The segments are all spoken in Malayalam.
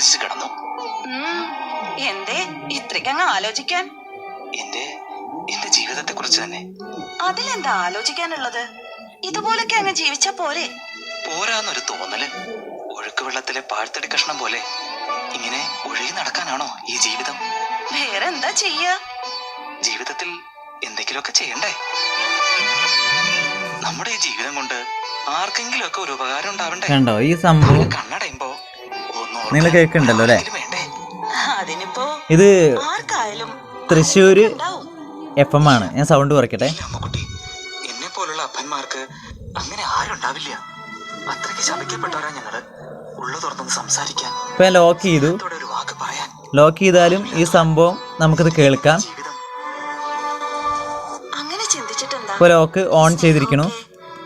ആലോചിച്ച് കിടന്നു. എന്തേ? ഇത്രയ്ക്കങ്ങ് ആലോചിക്കാൻ? എന്റെ എന്റെ ജീവിതത്തെ കുറിച്ച് തന്നെ. അതിലെന്താ ആലോചിക്കാനുള്ളത്? ഇതുപോലൊക്കെ അങ്ങ് ജീവിച്ച പോരെ? പോരാന്നൊരു തോന്നൽ. ഒഴുക്ക് വെള്ളത്തിലെ പാഴ്ത്തടി കഷ്ണം പോലെ ഇങ്ങനെ ഒഴുകി നടക്കാനാണോ ഈ ജീവിതം? വേറെ എന്താ ചെയ്യ? ജീവിതത്തിൽ എന്തെങ്കിലുമൊക്കെ ചെയ്യണ്ടേ? നമ്മുടെ ഈ ജീവിതം കൊണ്ട് ആർക്കെങ്കിലും ഒക്കെ ഒരു ഉപകാരം ഉണ്ടാവണ്ടേ? കണ്ടോ ഈ സംഭവം? കണ്ണടയുമ്പോ നിങ്ങൾ കേൾക്കണ്ടല്ലോ കേൾക്കുന്നുണ്ടല്ലോ അല്ലേ? ഇത് തൃശ്ശൂര് എഫ് എം ആണ്. ഞാൻ സൗണ്ട് കുറയ്ക്കട്ടെ. എന്നെ പോലുള്ള അപ്പന്മാർക്ക് അങ്ങനെ ആരും ഉണ്ടാവില്ല. അത്രയ്ക്ക് ശമിക്കപ്പെട്ടവരാ ഞങ്ങൾ. സംസാരിക്കാൻ ഇപ്പൊ ഞാൻ ലോക്ക് ചെയ്തു. ലോക്ക് ചെയ്താലും ഈ സംഭവം നമുക്കിത് കേൾക്കാം. ഇപ്പൊ ലോക്ക് ഓൺ ചെയ്തിരിക്കണു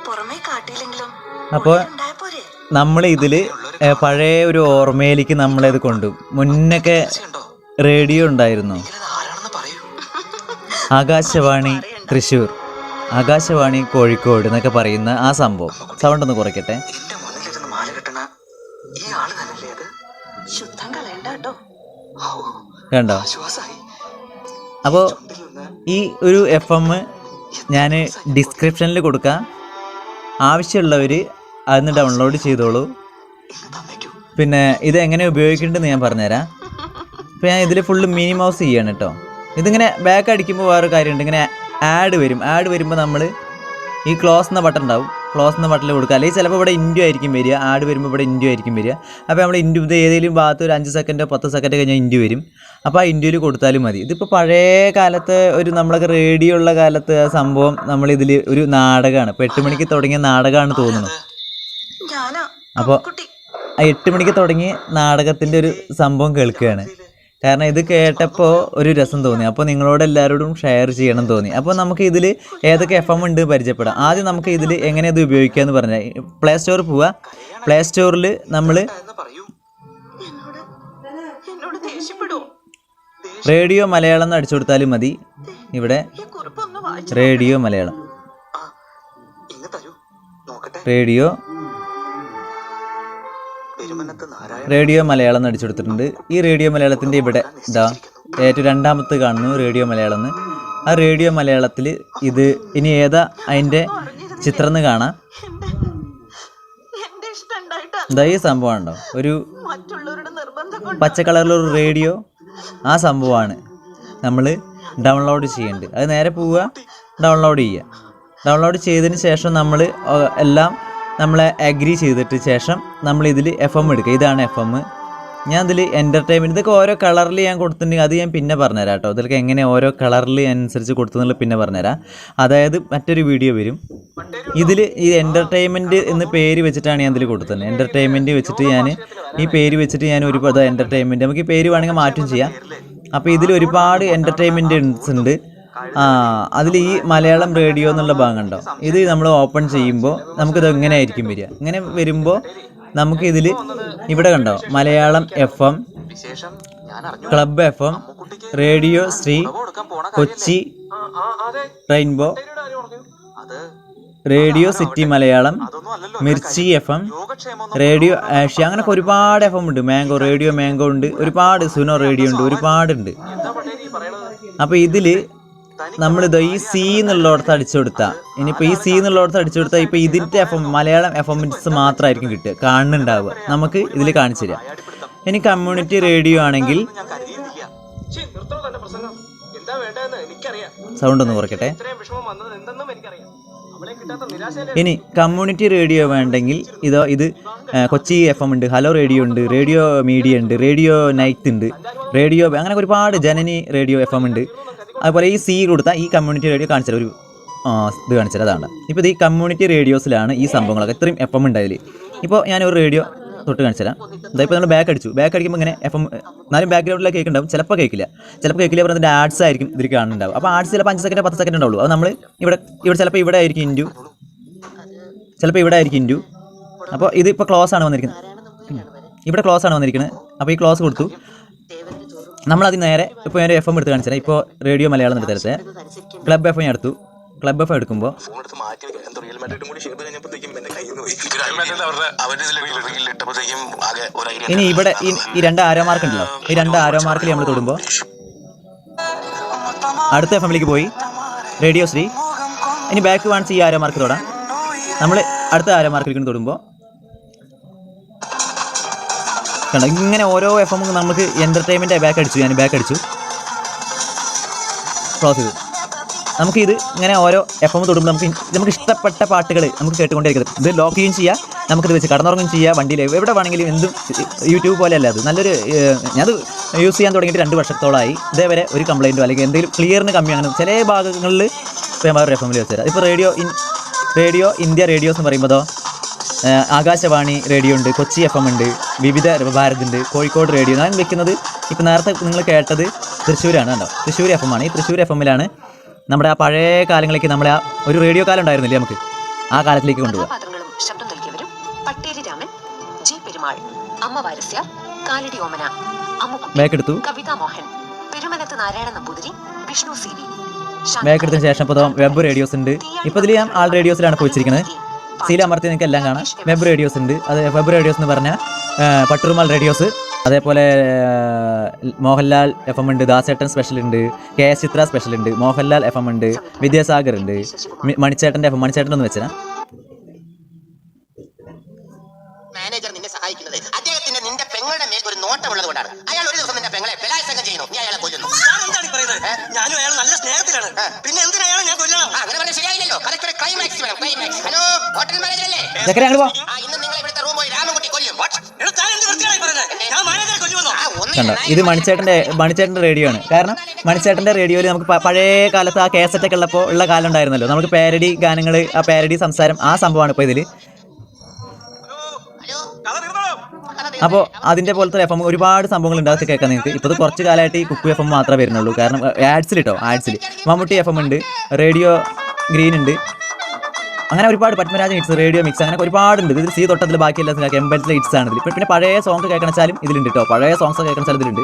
പുറമേ കാട്ടിയില്ലെങ്കിലും അപ്പൊ ഉണ്ടായ പോരെ. നമ്മൾ ഇതിൽ പഴയ ഒരു ഓർമ്മയിലേക്ക് നമ്മളിത് കൊണ്ടു? മുന്നൊക്കെ റേഡിയോ ഉണ്ടായിരുന്നു? ആകാശവാണി തൃശ്ശൂർ ആകാശവാണി കോഴിക്കോട് എന്നൊക്കെ പറയുന്ന ആ സംഭവം. സൗണ്ട് ഒന്ന് കുറയ്ക്കട്ടെ. കണ്ടോ? അപ്പോ അപ്പോൾ ഈ ഒരു എഫ് എം ഞാൻ ഡിസ്ക്രിപ്ഷനിൽ കൊടുക്കാം. ആവശ്യമുള്ളവർ അതിന് ഡൗൺലോഡ് ചെയ്തോളൂ. പിന്നെ ഇത് എങ്ങനെ ഉപയോഗിക്കേണ്ടതെന്ന് ഞാൻ പറഞ്ഞുതരാം. ഇപ്പം ഞാൻ ഇതിൽ ഫുള്ള് മിനി മൗസ് ചെയ്യാണ് കേട്ടോ ഇതിങ്ങനെ ബാക്ക് അടിക്കുമ്പോൾ വേറെ കാര്യമുണ്ട്. ഇങ്ങനെ ആഡ് വരും. ആഡ് വരുമ്പോൾ നമ്മൾ ഈ ക്ലോസ് എന്ന ബട്ടൺ ഉണ്ടാവും. ക്ലോസ് എന്ന ബട്ടണിൽ കൊടുക്കുക. അല്ലെങ്കിൽ ചിലപ്പോൾ ഇവിടെ ഇൻഡു ആയിരിക്കും വരിക. ആഡ് വരുമ്പോൾ ഇവിടെ ഇൻഡു ആയിരിക്കും വരിക. അപ്പോൾ നമ്മൾ ഇൻഡു ഇത് ഏതെങ്കിലും ഭാഗത്ത് ഒരു അഞ്ച് സെക്കൻഡോ പത്ത് സെക്കൻഡോ കഴിഞ്ഞാൽ ഇൻഡു വരും. അപ്പോൾ ആ ഇൻഡുവിൽ കൊടുത്താലും മതി. ഇതിപ്പോൾ പഴയ കാലത്ത് ഒരു നമ്മളൊക്കെ റേഡിയോ ഉള്ള കാലത്ത് ആ സംഭവം നമ്മളിതിൽ ഒരു നാടകമാണ് ഇപ്പോൾ എട്ട് മണിക്ക് തുടങ്ങിയ നാടകമാണ് തോന്നുന്നത് അപ്പോൾ എട്ട് മണിക്ക് തുടങ്ങി നാടകത്തിന്റെ ഒരു സംഭവം കേൾക്കുകയാണ്. കാരണം ഇത് കേട്ടപ്പോൾ ഒരു രസം തോന്നി. അപ്പോൾ നിങ്ങളോട് എല്ലാവരോടും ഷെയർ ചെയ്യണം തോന്നി. അപ്പോൾ നമുക്ക് ഇതിൽ ഏതൊക്കെ എഫ് എം ഉണ്ട് പരിചയപ്പെടാം. ആദ്യം നമുക്ക് ഇതിൽ എങ്ങനെ ഇത് ഉപയോഗിക്കാമെന്ന് പറഞ്ഞാൽ പ്ലേ സ്റ്റോറിൽ പോവുക പ്ലേ സ്റ്റോറിൽ നമ്മൾ എന്ന് റേഡിയോ മലയാളം എന്ന് അടിച്ചു കൊടുത്താലും മതി. ഇവിടെ radio Malayalam. Radio radio Malayalam എന്ന് അടിച്ചു കൊടുത്തിട്ടുണ്ട് ഈ റേഡിയോ മലയാളത്തിന്റെ ഇവിടെ ഇതാ ഏറ്റവും രണ്ടാമത്തെ കാണുന്നു റേഡിയോ മലയാളം എന്ന് ആ റേഡിയോ മലയാളത്തിൽ ഇത് ഇനി ഏതാ അതിന്റെ ചിത്രം എന്ന് കാണാം. ഇതാ ഈ സംഭവം ഉണ്ടോ? ഒരു പച്ച കളറിലൊരു റേഡിയോ ആ സംഭവമാണ് നമ്മൾ ഡൗൺലോഡ് ചെയ്യേണ്ടത്. അത് നേരെ പോവുക ഡൗൺലോഡ് ചെയ്യുക. ഡൗൺലോഡ് ചെയ്തതിന് ശേഷം നമ്മൾ എല്ലാം നമ്മളെ അഗ്രി ചെയ്തിട്ട് ശേഷം നമ്മൾ ഇതിൽ എഫ് എം എടുക്കുക. ഇതാണ് എഫ് എം ഞാൻ ഇതിൽ എന്റർടൈൻമെന്റ് ഇതൊക്കെ ഓരോ കളറിൽ ഞാൻ കൊടുത്തിട്ടുണ്ടെങ്കിൽ അത് ഞാൻ പിന്നെ പറഞ്ഞുതരാം കേട്ടോ. ഇതിലൊക്കെ എങ്ങനെ ഓരോ കളറിൽ അനുസരിച്ച് കൊടുത്തെന്നുള്ള പിന്നെ പറഞ്ഞുതരാം. അതായത് മറ്റൊരു വീഡിയോ വരും. ഇതിൽ ഈ എന്റർടൈൻമെന്റ് എന്ന് പേര് വെച്ചിട്ടാണ് ഞാൻ ഇതിൽ കൊടുത്തത് എന്റർടൈൻമെന്റ് വെച്ചിട്ട് ഞാൻ ഈ പേര് വെച്ചിട്ട് ഞാൻ ഒരുപാട് എന്റർടൈൻമെന്റ് നമുക്ക് ഈ പേര് വേണമെങ്കിൽ മാറ്റം ചെയ്യാം. അപ്പോൾ ഇതിൽ ഒരുപാട് എന്റർടൈൻമെന്റ് ഉണ്ട്. അതിൽ ഈ മലയാളം റേഡിയോ എന്നുള്ള ഭാഗം ഉണ്ടോ ഇത് നമ്മൾ ഓപ്പൺ ചെയ്യുമ്പോൾ നമുക്കിത് എങ്ങനെ ആയിരിക്കും വരിക? ഇങ്ങനെ വരുമ്പോൾ നമുക്ക് ഇതിൽ ഇവിടെ കണ്ടോ? Malayalam F M club F M radio Shri Kochi rainbow radio city Malayalam Mirchi F M radio Asia അങ്ങനെ ഒരുപാട് എഫ് എം ഉണ്ട്. മാംഗോ റേഡിയോ മാംഗോ ഉണ്ട്. ഒരുപാട് സുനോ റേഡിയോ ഉണ്ട്. ഒരുപാടുണ്ട്. അപ്പോൾ ഇതിൽ നമ്മളിത് ഈ സി എന്നുള്ളിടത്ത് അടിച്ചു കൊടുത്താൽ ഇനിയിപ്പോൾ ഈ സി എന്നുള്ളിടത്ത് അടിച്ചു കൊടുത്താൽ ഇപ്പോൾ ഇതിന്റെ എഫ് എം മലയാളം എഫ് മാത്രമായിരിക്കും കിട്ടുക. കാണുന്നുണ്ടാവുക. നമുക്ക് ഇതിൽ കാണിച്ചു തരാം. ഇനി കമ്മ്യൂണിറ്റി റേഡിയോ ആണെങ്കിൽ സൗണ്ട് ഒന്ന് കുറയ്ക്കട്ടെ. നിരാശയിലെ ഇനി കമ്മ്യൂണിറ്റി റേഡിയോ വേണ്ടെങ്കിൽ ഇതോ ഇത് കൊച്ചി എഫ് എം ഉണ്ട് ഹലോ റേഡിയോ ഉണ്ട് റേഡിയോ മീഡിയ ഉണ്ട് റേഡിയോ നൈറ്റ് ഉണ്ട് റേഡിയോ അങ്ങനെ ഒരുപാട് ജനനി റേഡിയോ എഫ് എം ഉണ്ട്. അതുപോലെ ഈ സി കൊടുത്ത ഈ കമ്മ്യൂണിറ്റി റേഡിയോ കാണിച്ചാൽ ഒരു ഇത് കാണിച്ചാൽ അതാണ്. ഇപ്പോൾ ഇത് ഈ കമ്മ്യൂണിറ്റി റേഡിയോസിലാണ് ഈ സംഭവങ്ങളൊക്കെ ഇത്രയും എഫ് എം ഉണ്ടായതിൽ ഇപ്പോൾ ഞാൻ ഒരു റേഡിയോ തൊട്ട് കാണിച്ചുതരാം. ഇതായിപ്പോൾ നമ്മൾ ബാക്ക് അടിച്ചു. ബാക്ക് അടിക്കുമ്പോൾ ഇങ്ങനെ എഫ് എം എന്നാലും ബാക്ക്ഗ്രൗണ്ടിലേക്ക് കേൾക്കുന്നുണ്ടാവും ചിലപ്പോൾ കേൾക്കില്ല ചിലപ്പോൾ കേൾക്കില്ല പറഞ്ഞാൽ അതിന്റെ ആഡ്സ് ആയിരിക്കും ഇതിൽ കാണുന്നുണ്ടാവും അപ്പോൾ ആഡ്സ് ചിലപ്പോൾ അഞ്ച് സെക്കൻഡ് പത്ത് സെക്കൻഡ് ഉണ്ടാവുള്ളൂ. അത് നമ്മൾ ഇവിടെ ഇവിടെ ചിലപ്പോൾ ഇവിടെ ആയിരിക്കും ഇന്റു ചിലപ്പോൾ ഇവിടെ ആയിരിക്കും ഇന്റു അപ്പോൾ ഇത് ഇപ്പോൾ ക്ലോസ് ആണ് വന്നിരിക്കുന്നത്. ഇവിടെ ക്ലോസ് ആണ് വന്നിരിക്കുന്നത് അപ്പോൾ ഈ ക്ലോസ് കൊടുത്തു. നമ്മളത് നേരെ ഇപ്പോൾ ഞാൻ എഫ് എം എടുത്ത് കാണിച്ചത് ഇപ്പോൾ റേഡിയോ മലയാളം എടുത്ത് തരത്തെ ക്ലബ് എഫ് ഞാൻ എടുത്തു. ക്ലബ് എഫ് എടുക്കുമ്പോൾ ഇനി ഇവിടെ ഈ രണ്ട് ആരോ മാർക്ക് ഉണ്ടല്ലോ ഈ രണ്ട് ആരോ മാർക്കിൽ നമ്മൾ തൊടുമ്പോൾ അടുത്ത എഫ് എമ്മിലേക്ക് പോയി. റേഡിയോ ശ്രീ. ഇനി ബാക്ക് കാണിച്ച് ഈ ആരോ മാർക്ക് തൊടാം. നമ്മൾ അടുത്ത ആരോ മാർക്കിലേക്ക് തൊടുമ്പോൾ കണ്ടോ? ഇങ്ങനെ ഓരോ എഫ് എമ്മും നമുക്ക് എന്റർടൈൻമെന്റ് ബാക്ക് അടിച്ചു. ഞാൻ ബാക്ക് അടിച്ചു. ക്ലോസ് ചെയ്തു. നമുക്കിത് ഇങ്ങനെ ഓരോ എഫ് എം തൊടുമ്പോൾ നമുക്ക് നമുക്ക് ഇഷ്ടപ്പെട്ട പാട്ടുകൾ നമുക്ക് കേട്ടുകൊണ്ടിരിക്കുന്നത്. ഇത് ലോക്ക് ചെയ്യുകയും ചെയ്യാം. നമുക്കിത് വെച്ച് കടന്നുറങ്ങുകയും ചെയ്യാം. വണ്ടിയിൽ എവിടെ വേണമെങ്കിലും എന്തും യൂട്യൂബ് പോലെയല്ല അത്. നല്ലൊരു ഞാനത് യൂസ് ചെയ്യാൻ തുടങ്ങിയിട്ട് രണ്ട് വർഷത്തോളമായി ഇതേവരെ ഒരു കംപ്ലയിന്റോ അല്ലെങ്കിൽ എന്തെങ്കിലും ക്ലിയറിന് കമ്മി അങ്ങനെ ചില ഭാഗങ്ങളിൽ ഇപ്പോൾ ഞാൻ വേറെ എഫ് എമ്മിൽ വെച്ചുതരാം ഇപ്പോൾ radio in radio India radios എന്ന് പറയുമ്പോഴോ ഏഹ് ആകാശവാണി റേഡിയോ ഉണ്ട് കൊച്ചി എഫ് എം ഉണ്ട് വിവിധ ഭാരത് ഉണ്ട് കോഴിക്കോട് റേഡിയോ ഞാൻ വെക്കുന്നത് ഇപ്പോൾ നേരത്തെ നിങ്ങൾ കേട്ടത് തൃശ്ശൂരാണ് കണ്ടോ തൃശ്ശൂർ എഫ് എം ആണ്. ഈ തൃശ്ശൂർ എഫ് എമ്മിലാണ് നമ്മുടെ ആ പഴയ കാലങ്ങളിലേക്ക് നമ്മളെ ആ ഒരു റേഡിയോ കാലം ഉണ്ടായിരുന്നില്ലേ നമുക്ക്? ആ കാലത്തിലേക്ക് കൊണ്ടുപോകാം ശബ്ദം നൽകിയവരും പട്ടേരി രാമൻ ജി പെരുമാൾ അമ്മ വാരസ്യ Kaladi Omana Ammukutty Kavitha Mohan Narayana Namboothiri Vishnu C V back ശേഷം ഇപ്പോൾ വെബ് റേഡിയോസ് ഉണ്ട്. ഇപ്പോൾ ഇതിൽ ഞാൻ ആൾ റേഡിയോസിലാണ് പോയിച്ചിരിക്കുന്നത് സീൽ അമർത്തി നിങ്ങൾക്ക് എല്ലാം കാണാം. വെബ് റേഡിയോസ് ഉണ്ട്. അത് വെബ് റേഡിയോസ് എന്ന് പറഞ്ഞാൽ പട്ടുറുമാൽ റേഡിയോസ് അതേപോലെ മോഹൻലാൽ എഫ് എം ഉണ്ട്. ദാസേട്ടൻ സ്പെഷ്യൽ ഉണ്ട്. കെ എസ് ചിത്ര സ്പെഷ്യൽ ഉണ്ട്. മോഹൻലാൽ എഫ് എം ഉണ്ട്. വിദ്യാസാഗർ ഉണ്ട്. മണിച്ചേട്ടന്റെ എഫ് എം മണിച്ചേട്ടൻ ഒന്ന് വെച്ചാൽ മാനേജർ നിന്നെ സഹായിക്കുന്നത് അദ്ദേഹത്തിന് നിന്റെ പെങ്ങളുടെ മേൽ ഒരു നോട്ടമുള്ളത് കൊണ്ടാണ്. അയാൾ ഒരു ദിവസം നിന്റെ പെങ്ങളെ ബലാത്സംഗം ചെയ്യുന്നു. നീ അയാളെ കൊല്ലുന്നു. എന്താണ് പറയുന്നത്? ഞാനും അയാൾ നല്ല സ്നേഹത്തിലാണ്. പിന്നെ എന്തിനാ അയാളെ ഞാൻ കൊല്ലണം അങ്ങനെ പറഞ്ഞാൽ ശരിയായില്ലല്ലോ. ക്ലൈമാക്സ് വേണം. ക്ലൈമാക്സ് ഹലോ അങ്ങോട്ട് പോ ആ ഇന്ന് നിങ്ങൾ ഇവിടുത്തെ റൂം പോയി രാമൻകുട്ടി കൊല്ലും. എടാ താൻ എന്ത് വൃത്തിയായി പറയുന്നത് ഞാൻ മാനേജറെ കൊല്ലുമെന്നോ? ആ ഒന്ന് കണ്ടോ ഇത് മണിച്ചേട്ടന്റെ മണിച്ചേട്ടന്റെ റേഡിയോ ആണ്. കാരണം മണിച്ചേട്ടന്റെ റേഡിയോയിൽ നമുക്ക് പഴയ കാലത്ത് ആ കേസറ്റ് ഒക്കെ ഉള്ളപ്പോൾ ഉള്ള കാലം ഉണ്ടായിരുന്നല്ലോ. നമുക്ക് പാരഡി ഗാനങ്ങൾ ആ പാരഡി സംസാരം ആ സംഭവമാണ് ഇപ്പോൾ ഇതിൽ അപ്പോൾ അതിന്റെ പോലത്തെ എഫ് എം ഒരുപാട് സംഭവങ്ങൾ അതൊക്കെ കേൾക്കാൻ നിങ്ങൾക്ക്. ഇപ്പോൾ ഇത് കുറച്ച് കാലമായിട്ട് ഈ കുക്കു എഫ് എം മാത്രമേ വരുന്നുള്ളൂ. കാരണം ആഡ്സിൽ കേട്ടോ ആഡ്സിൽ മമ്മൂട്ടി എഫ് എം ഉണ്ട് റേഡിയോ ഗ്രീൻ ഉണ്ട്. അങ്ങനെ ഒരുപാട് പത്മരാജൻ ഹിറ്റ്സ് റേഡിയോ മിക്സ് അങ്ങനെ ഒരുപാടുണ്ട്. ഇതിൽ സി തൊട്ടത്തിൽ ബാക്കിയെല്ലാം കേൾക്കാം. എൺപത്തിലെ ഹിറ്റ്സ് ആണ് ഇതിൽ പിന്നെ പഴയ സോങ് കേൾക്കണച്ചാലും ഇതിലുണ്ട് കേട്ടോ പഴയ സോങ്സ് കേൾക്കണച്ചാലും ഇതിലുണ്ട്.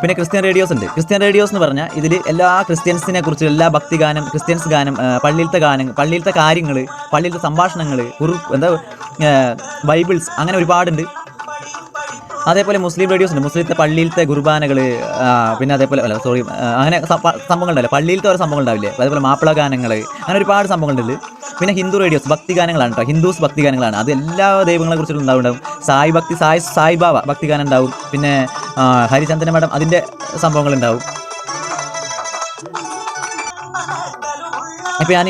പിന്നെ ക്രിസ്ത്യൻ റേഡിയോസ് ഉണ്ട്. ക്രിസ്ത്യൻ റേഡിയോസ് എന്ന് പറഞ്ഞാൽ ഇതിൽ എല്ലാ ക്രിസ്ത്യൻസിനെ കുറിച്ച് എല്ലാ ഭക്തി ഗാനം ക്രിസ്ത്യൻസ് ഗാനം പള്ളിയിലത്തെ ഗാനം പള്ളിയിലത്തെ കാര്യങ്ങൾ പള്ളിയിലത്തെ സംഭാഷണങ്ങൾ കുറു എന്താ ബൈബിൾസ് അങ്ങനെ ഒരുപാടുണ്ട്. അതേപോലെ മുസ്ലിം റേഡിയോസ് ഉണ്ട്. മുസ്ലിത്തെ പള്ളിയിലത്തെ കുർബാനകൾ പിന്നെ അതേപോലെ അല്ല സോറി അങ്ങനെ സംഭവങ്ങൾ ഉണ്ടാവില്ല പള്ളിയിലത്തെ ഓരോ സംഭവങ്ങൾ ഉണ്ടാവില്ലേ അതേപോലെ മാപ്പിള ഗാനങ്ങൾ അങ്ങനെ ഒരുപാട് സംഭവങ്ങളുണ്ട് പിന്നെ ഹിന്ദു റേഡിയോസ് ഭക്തിഗാനങ്ങളാണ് കേട്ടോ ഹിന്ദുസ് ഭക്തിഗാനങ്ങളാണ്. അത് എല്ലാ ദൈവങ്ങളെ കുറിച്ചിട്ടും ഉണ്ടാവും സായി ഭക്തി സായി സായിബാബ ഭക്തി ഗാനം ഉണ്ടാവും. പിന്നെ ഹരിചന്ദന മഠം അതിന്റെ സംഭവങ്ങൾ ഉണ്ടാവും. ഇപ്പോൾ ഞാൻ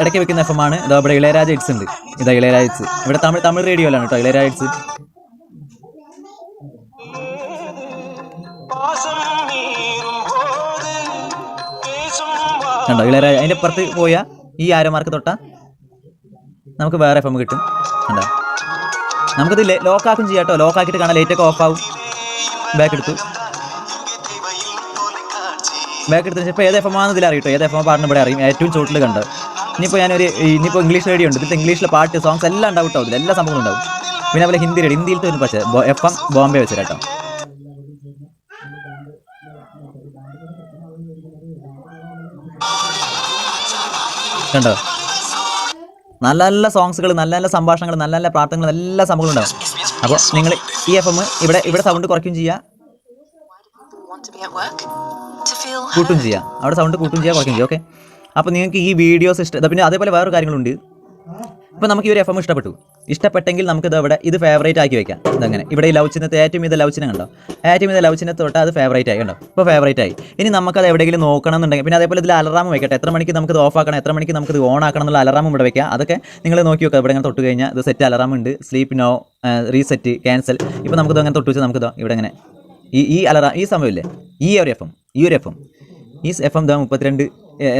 ഇടയ്ക്ക് വെക്കുന്ന എഫ് ആണ്. ഇതാ ഇവിടെ ഇളയരാജ ഇറ്റ്സ് ഉണ്ട്. ഇതാ ഇളയരാജ ഇറ്റ്സ് ഇവിടെ തമിഴ് തമിഴ് റേഡിയോയിലാണ് കേട്ടോ ഇളയരാജ ഇറ്റ്സ് കണ്ടോ? ഇളയരാജ അതിന്റെ പുറത്ത് പോയാൽ ഈ ആരോമാർക്ക് തൊട്ടാൽ നമുക്ക് വേറെ എഫ് എം കിട്ടും. കണ്ടോ? നമുക്കിത് ലോക്കാക്കും ചെയ്യാം കേട്ടോ. കാണാൻ കാണാം. ലൈറ്റൊക്കെ ഓഫ് ആവും. ബാക്ക് എടുത്തു. ബാക്ക് എടുത്തതിന് ഇപ്പോൾ ഏത് എഫ് എം ആണെന്ന് ഇതിൽ അറിയിട്ടോ ഏത് എഫ് എം പാടുന്ന ഇവിടെ അറിയും. ഏറ്റവും ചോട്ടിൽ കണ്ട്? ഇനിയിപ്പോൾ ഞാനൊരു ഇനിയിപ്പോൾ ഇംഗ്ലീഷ് റേഡിയോ ഉണ്ട്. ഇതിൽ ഇംഗ്ലീഷിലെ പാട്ട് സോങ്സ് എല്ലാം ഉണ്ടാവും കേട്ടോ. ഇതിൽ എല്ലാ സംഭവങ്ങളും ഉണ്ടാവും. പിന്നെ അതുപോലെ ഹിന്ദി റേഡിയോ ഹിന്ദിയിലത്തെ ഒരു പക്ഷേ എഫ് എം ബോംബെ വെച്ച് കേട്ടോ. കണ്ടോ? നല്ല നല്ല സോങ്സുകൾ നല്ല നല്ല സംഭാഷണങ്ങൾ നല്ല നല്ല പ്രാർത്ഥനകൾ എല്ലാ സംഭവങ്ങളും ഉണ്ടാവും. അപ്പോൾ നിങ്ങൾ ഈ എഫ് എം ഇവിടെ ഇവിടെ സൗണ്ട് കുറയ്ക്കും feel കൂട്ടും ചെയ്യാം. അവിടെ സൗണ്ട് കൂട്ടും ചെയ്യാം കുറയ്ക്കും ചെയ്യാം. ഓക്കെ അപ്പോൾ നിങ്ങൾക്ക് ഈ വീഡിയോസ് ഇഷ്ടം പിന്നെ അതേപോലെ വേറൊരു കാര്യങ്ങളുണ്ട്. ഇപ്പോൾ നമുക്ക് ഈ ഒരു എഫ് ഇഷ്ടപ്പെട്ടു. ഇഷ്ടപ്പെട്ടെങ്കിൽ നമുക്കിത് ഇവിടെ ഇത് ഫേവറേറ്റ് ആക്കി വെക്കാം. ഇതങ്ങനെ. ഇവിടെ ഈ ലവ് ചിഹ്നത്തെ ഏറ്റവും ഇത് ലവ് ചിഹ്നം കണ്ടോ? ഏറ്റവും ഇത് ലവ് ചിഹ്നത്തെ തൊട്ട് അത് ഫേവറേറ്റ് ആയി കണ്ടോ? ഇപ്പോൾ ഫേവറേറ്റ് ആയി. ഇനി നമുക്കത് എവിടെയെങ്കിലും നോക്കണം എന്നുണ്ടെങ്കിൽ പിന്നെ അതേപോലെ ഇതിൽ അലറാം വെക്കട്ടെ. എത്ര മണിക്ക് നമുക്ക് ഇത് ഓഫ് ആക്കണം? എത്ര മണിക്ക് നമുക്ക് ഇത് ഓൺ ആക്കണം എന്നുള്ള അലറാം ഇവിടെ വെക്കാം. അതൊക്കെ നിങ്ങൾ നോക്കി വെക്കുക. ഇവിടെ ഇങ്ങനെ തൊട്ട് കഴിഞ്ഞാൽ ഇത് സെറ്റ് അലറാം ഉണ്ട്. സ്ലീപ്പ് നോ റീസെറ്റ് ക്യാൻസൽ ഇപ്പോൾ നമുക്കിത് അങ്ങനെ തൊട്ട് വെച്ചാൽ നമുക്കിതോ ഇവിടെ ഇങ്ങനെ. ഈ ഈ അലറാം ഈ സമയമില്ലേ? ഈ ഒരു എഫ് ഈ ഒരു എഫ് ഈ എഫ് എം ദാ മുപ്പത്തിരണ്ട്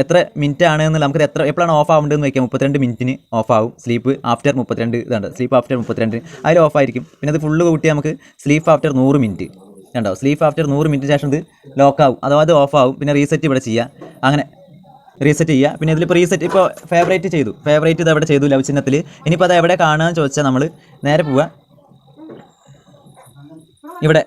എത്ര മിനിറ്റ് ആണ് എന്ന് നമുക്ക് എത്ര എപ്പോഴാണ് ഓഫ് ആവേണ്ടതെന്ന് വയ്ക്കാം മുപ്പത്തിരണ്ട് മിനിറ്റിന് ഓഫ് ആവും. സ്ലീപ്പ് ആഫ്റ്റർ മുപ്പത്തിരണ്ട് ഇതാണ്ട് സ്ലീപ്പ് ആഫ്റ്റർ മുപ്പത്തിരണ്ട് അതിൽ ഓഫ് ആയിരിക്കും. പിന്നെ അത് ഫുള്ള് കൂട്ടി നമുക്ക് സ്ലീപ്പ് ആഫ്റ്റർ നൂറ് മിനിറ്റ് കണ്ടോ? സ്ലീപ്പ് ആഫ്റ്റർ നൂറ് മിനിറ്റ് ശേഷം ഇത് ലോക്ക് ആവും. അഥവാ അത് ഓഫ് ആവും. പിന്നെ റീസെറ്റ് ഇവിടെ ചെയ്യുക അങ്ങനെ റീസെറ്റ് ചെയ്യുക പിന്നെ ഇതിലിപ്പോൾ റീസെറ്റ് ഇപ്പോൾ ഫേവറേറ്റ് ചെയ്തു. ഫേവറേറ്റ് ഇത് അവിടെ ചെയ്തു ലവ് ചിഹ്നത്തിൽ ഇനിയിപ്പോൾ അത് എവിടെ കാണുകയെന്ന് ചോദിച്ചാൽ നമ്മൾ നേരെ പോവുക ഇവിടെ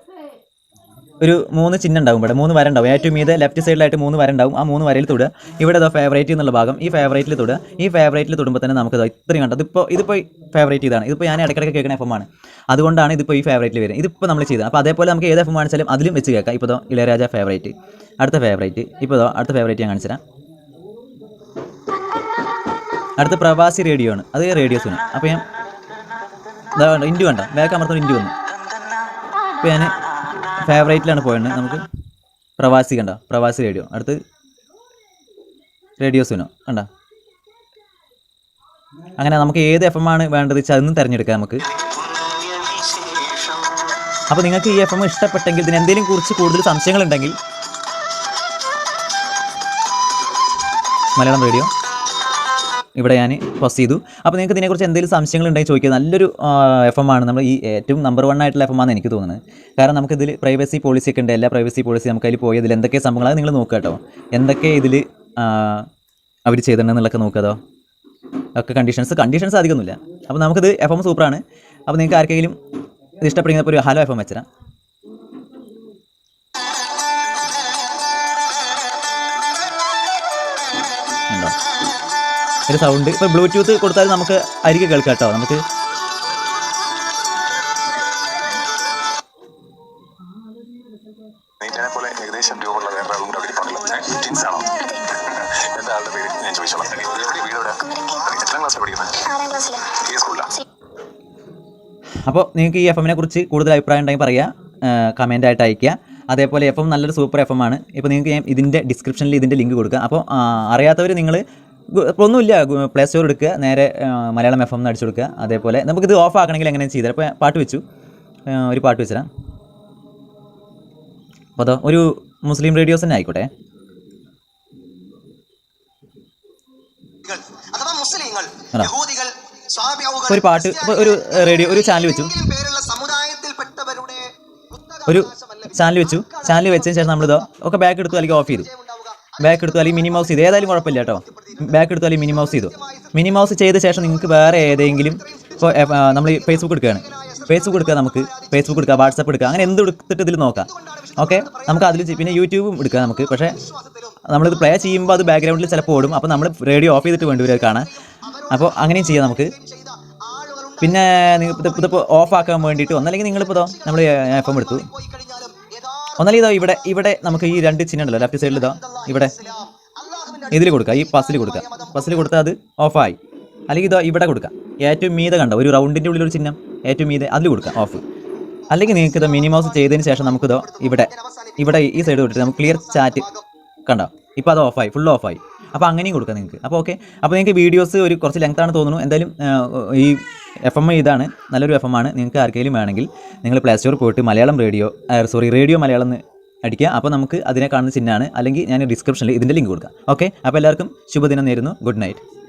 ഒരു മൂന്ന് ചിഹ്നം ഉണ്ടാവും ഇവിടെ. മൂന്ന് വര ഉണ്ടാവും. ഏറ്റവും മീതെ ലെഫ്റ്റ് സൈഡിലായിട്ട് മൂന്ന് വര ഉണ്ടാവും. ആ മൂന്ന് വരയിൽ തൊടുക. ഇവിടെ ഫേവറേറ്റ് എന്നുള്ള ഭാഗം. ഈ ഫേവറേറ്റിൽ തൊടുക. ഈ ഫേവറേറ്റിൽ തൊടുമ്പോൾ തന്നെ നമുക്ക് ഇതാ ഇത്രയും കണ്ടത് ഇതിപ്പോൾ ഇതിപ്പോൾ ഫേവറേറ്റ് ഇതാണ്. ഇതിപ്പോൾ ഞാൻ ഇടയ്ക്കിടയ്ക്ക് കേൾക്കുന്ന എഫ് ആണ്. അതുകൊണ്ടാണ് ഇതിപ്പോൾ ഈ ഫേവറേറ്റിൽ വരുന്നത്. ഇതിപ്പോൾ നമ്മൾ ചെയ്തത്. അപ്പോൾ അതേപോലെ നമുക്ക് ഏത് എഫ് കാണിച്ചാലും അതിലും വെച്ച് കേൾക്കാം. ഇപ്പോൾ ഇളയരാജ ഫേവറേറ്റ് അടുത്ത ഫേവറേറ്റ് ഇപ്പോൾ അടുത്ത ഫേവറേറ്റ് ഞാൻ കാണിച്ചു തരാം അടുത്ത പ്രവാസി റേഡിയോ ആണ്. അത് റേഡിയോ റേഡിയോസിന് അപ്പോൾ ഞാൻ ഇൻഡു കണ്ടോ ബാക്ക് അമർത്തുന്ന ഇൻഡു വന്നു. ഇപ്പോൾ ഞാൻ ഫേവറേറ്റിലാണ് പോയത് നമുക്ക് പ്രവാസി കണ്ട? പ്രവാസി റേഡിയോ. അടുത്ത് റേഡിയോ സുനോ. കണ്ട? അങ്ങനെ നമുക്ക് ഏത് എഫ് എം ആണ് വേണ്ടത് വെച്ചാൽ അതൊന്നും തിരഞ്ഞെടുക്കാം നമുക്ക്. അപ്പോൾ നിങ്ങൾക്ക് ഈ എഫ് എം ഇഷ്ടപ്പെട്ടെങ്കിൽ ഇതിന് എന്തെങ്കിലും കുറിച്ച് കൂടുതൽ സംശയങ്ങളുണ്ടെങ്കിൽ മലയാളം റേഡിയോ ഇവിടെ ഞാൻ പോസ്റ്റ് ചെയ്തു. അപ്പോൾ നിങ്ങൾക്ക് ഇതിനെക്കുറിച്ച് എന്തെങ്കിലും സംശയങ്ങൾ സംശയങ്ങളുണ്ടെങ്കിൽ ചോദിക്കുക. നല്ലൊരു എഫ് എം ആണ്. നമ്മൾ ഈ ഏറ്റവും നമ്പർ വൺ ആയിട്ടുള്ള എഫ് എം ആണെന്ന് എനിക്ക് തോന്നുന്നത്. കാരണം നമുക്കിതിൽ പ്രൈവസി പോളിസി ഒക്കെ ഉണ്ട്. എല്ലാ പ്രൈവസി പോളിസി നമുക്ക് അതിൽ പോയി. ഇതിൽ എന്തൊക്കെ സംഭവങ്ങളാണ് നിങ്ങൾ നോക്കുക കേട്ടോ. എന്തൊക്കെ ഇതിൽ അവർ ചെയ്തിട്ടുണ്ടെന്നുള്ളതൊക്കെ നോക്കാതോ ഒക്കെ കണ്ടീഷൻസ് കണ്ടീഷൻസ് അധികമൊന്നുമില്ല. അപ്പോൾ നമുക്കിത് എഫ് എം സൂപ്പറാണ് അപ്പോൾ നിങ്ങൾക്ക് ആർക്കെങ്കിലും ഇത് ഇഷ്ടപ്പെടുന്ന ഒരു ഹലോ എഫ് എം വെച്ചുതരാം ഉണ്ടോ? ഒരു സൗണ്ട് ഇപ്പോൾ ബ്ലൂടൂത്ത് കൊടുത്താൽ നമുക്ക് അരികെ കേൾക്കാം കേട്ടോ. നമുക്ക് അപ്പോൾ നിങ്ങൾക്ക് ഈ എഫ് എമ്മിനെ കുറിച്ച് കൂടുതൽ അഭിപ്രായം ഉണ്ടെങ്കിൽ പറയുക കമന്റ് ആയിട്ട് അയയ്ക്കുക. അതേപോലെ എഫ് എം നല്ലൊരു സൂപ്പർ എഫ് എം ആണ്. ഇപ്പോൾ നിങ്ങൾക്ക് ഞാൻ ഇതിന്റെ ഡിസ്ക്രിപ്ഷനിൽ ഇതിന്റെ ലിങ്ക് കൊടുക്കുക അപ്പോൾ അറിയാത്തവർ നിങ്ങൾ ഇപ്പോൾ ഒന്നുമില്ല പ്ലേ സ്റ്റോർ എടുക്കുക നേരെ മലയാളം എഫ് എം എന്ന് അടിച്ചു കൊടുക്കുക. അതേപോലെ നമുക്കിത് ഓഫ് ആക്കണമെങ്കിൽ എങ്ങനെ ചെയ്തത് അപ്പോൾ പാട്ട് വെച്ചു. ഒരു പാട്ട് വെച്ചുതരാം അപ്പോൾ അതോ ഒരു മുസ്ലിം റേഡിയോസ് തന്നെ ആയിക്കോട്ടെ. ഒരു പാട്ട് ഒരു റേഡിയോ ഒരു ചാനൽ വെച്ചു. ഒരു ചാനൽ വെച്ചു. ചാനൽ വെച്ചതിന് ശേഷം നമ്മളിതോ ഒക്കെ ബാക്ക് എടുത്തു അല്ലെങ്കിൽ ഓഫ് ചെയ്തു. ബാക്ക് എടുത്തു അല്ലെങ്കിൽ മിനി മൗസ് ചെയ്തു. ഏതായാലും കുഴപ്പമില്ല കേട്ടോ. ബാക്ക് എടുത്തു അല്ലെങ്കിൽ മിനി മൗസ് ചെയ്തു. മിനി മൗസ് ചെയ്ത ശേഷം നിങ്ങൾക്ക് വേറെ ഏതെങ്കിലും ഇപ്പോൾ നമ്മൾ ഫേസ്ബുക്ക് എടുക്കുകയാണ്. ഫേസ്ബുക്ക് എടുക്കുക നമുക്ക്. ഫേസ്ബുക്ക് എടുക്കുക വാട്സപ്പ് എടുക്കുക അങ്ങനെ എന്ത് എടുത്തിട്ട് ഇതിൽ നോക്കാം. ഓക്കെ നമുക്ക് അതിൽ പിന്നെ യൂട്യൂബും എടുക്കുക നമുക്ക്. പക്ഷേ നമ്മളിത് പ്ലേ ചെയ്യുമ്പോൾ അത് ബാക്ക്ഗ്രൗണ്ടിൽ ചിലപ്പോൾ ഓടും. അപ്പോൾ നമ്മൾ റേഡിയോ ഓഫ് ചെയ്തിട്ട് വേണ്ടി വരും അപ്പോൾ അങ്ങനെയും ചെയ്യാം നമുക്ക്. പിന്നെ നിങ്ങൾ ഇത് ഇതിപ്പോൾ ഓഫ് ആക്കാൻ വേണ്ടിയിട്ട് ഒന്നല്ലെങ്കിൽ നിങ്ങളിപ്പോൾ നമ്മൾ എഫ് എം എടുത്തു. ഒന്നല്ലെങ്കിൽ ഇതാ ഇവിടെ ഇവിടെ നമുക്ക് ഈ രണ്ട് ചിഹ്നം ഉണ്ടല്ലോ ലെഫ്റ്റ് സൈഡിൽ ഇതാ ഇവിടെ ഇതിൽ കൊടുക്കുക ഈ പസിൽ കൊടുക്കുക. പസിൽ കൊടുത്താൽ അത് ഓഫായി അല്ലെങ്കിൽ ഇതാ ഇവിടെ കൊടുക്കുക. ഏറ്റവും മീതെ കണ്ട ഒരു റൗണ്ടിന്റെ ഉള്ളിൽ ഒരു ചിഹ്നം ഏറ്റവും മീതെ അതിൽ കൊടുക്കുക ഓഫ് അല്ലെങ്കിൽ നിങ്ങൾക്ക് ഇത് മിനിമൗസ് ചെയ്തതിന് ശേഷം നമുക്കിതോ ഇവിടെ ഇവിടെ ഈ സൈഡ് കൊടുത്തിട്ട് നമുക്ക് ക്ലിയർ ചാറ്റ് കണ്ടോ? ഇപ്പോൾ അത് ഓഫായി ഫുൾ ഓഫായി അപ്പോൾ അങ്ങനെയും കൊടുക്കാം നിങ്ങൾക്ക്. അപ്പോൾ ഓക്കെ അപ്പോൾ നിങ്ങൾക്ക് വീഡിയോസ് ഒരു കുറച്ച് ലെങ്ത് തോന്നുന്നു. എന്തായാലും ഈ എഫ് എം ഇതാണ് നല്ലൊരു എഫ് എം ആണ്. നിങ്ങൾക്ക് ആർക്കെങ്കിലും വേണമെങ്കിൽ നിങ്ങൾ പ്ലേ സ്റ്റോർ പോയിട്ട് Malayalam radio sorry radio Malayalam എന്ന് അടിക്കുക. അപ്പോൾ നമുക്ക് അതിനെ കാണുന്ന ചിഹ്നമാണ്. അല്ലെങ്കിൽ ഞാൻ ഡിസ്ക്രിപ്ഷനിൽ ഇതിന്റെ ലിങ്ക് കൊടുക്കാം. ഓക്കെ അപ്പോൾ എല്ലാവർക്കും ശുഭദിനം നേരുന്നു. Good night